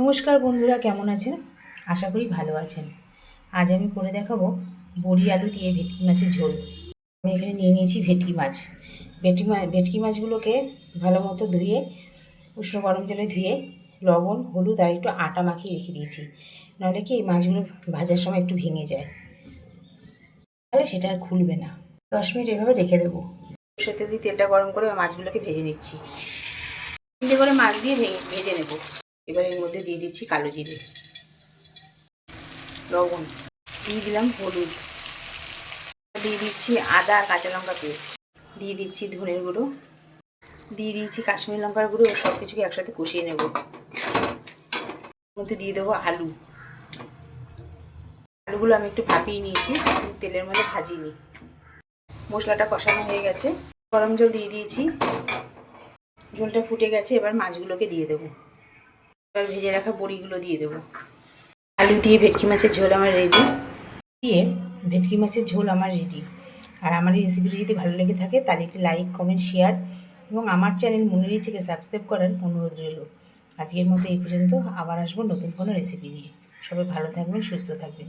নমস্কার বন্ধুরা, কেমন আছেন? আশা করি ভালো আছেন। আজ আমি করে দেখাবো বড়ি আলু দিয়ে ভেটকি মাছের ঝোল। আমি এখানে নিয়ে নিয়েছি ভেটকি মাছ। ভেটকি মাছ ভেটকি মাছগুলোকে ভালো মতো ধুয়ে, উষ্ণ গরম জলে ধুয়ে, লবণ, হলুদ আর একটু আটা মাখিয়ে রেখে দিয়েছি। নাহলে কি এই মাছগুলো ভাজার সময় একটু ভেঙে যায়। তাহলে সেটা আর খুলবে না। দশ মিনিট এভাবে রেখে দেবো। সেতে দিয়ে তেলটা গরম করে মাছগুলোকে ভেজে নিচ্ছি। করে মাছ দিয়ে ভেঙে ভেজে নেব। এবার এর মধ্যে দিয়ে দিচ্ছি কালো জিরে। লবণ। দিয়ে দিলাম হলুদ। দিয়ে দিচ্ছি আদা কাঁচা লঙ্কা পেস্ট। দিয়ে দিচ্ছি ধনের গুঁড়ো। দিয়ে দিয়েছি কাশ্মীর লঙ্কার গুঁড়ো, সব কিছুকে একসাথে কষিয়ে নেব। এর মধ্যে দিয়ে দেবো আলু। আলুগুলো আমি একটু ভাপিয়ে নিয়েছি তেলের মধ্যে ভাজিয়ে নিই। মশলাটা কষানো হয়ে গেছে। গরম জল দিয়ে দিয়েছি। ঝোলটা ফুটে গেছে, এবার মাছগুলোকে দিয়ে দেবো। ভেজে রাখা বড়িগুলো দিয়ে দেবো। আলু দিয়ে ভেটকি মাছের ঝোল আমার রেডি দিয়ে ভেটকি মাছের ঝোল আমার রেডি আর আমার এই রেসিপিটি যদি ভালো লেগে থাকে, তাহলে একটি লাইক কমেন্ট শেয়ার এবং আমার চ্যানেল মনের ইচ্ছেকে সাবস্ক্রাইব করার অনুরোধ রইল। আজকের মতো এই পর্যন্ত আবার আসব নতুন কোনো রেসিপি নিয়ে। সবাই ভালো থাকবেন, সুস্থ থাকবেন।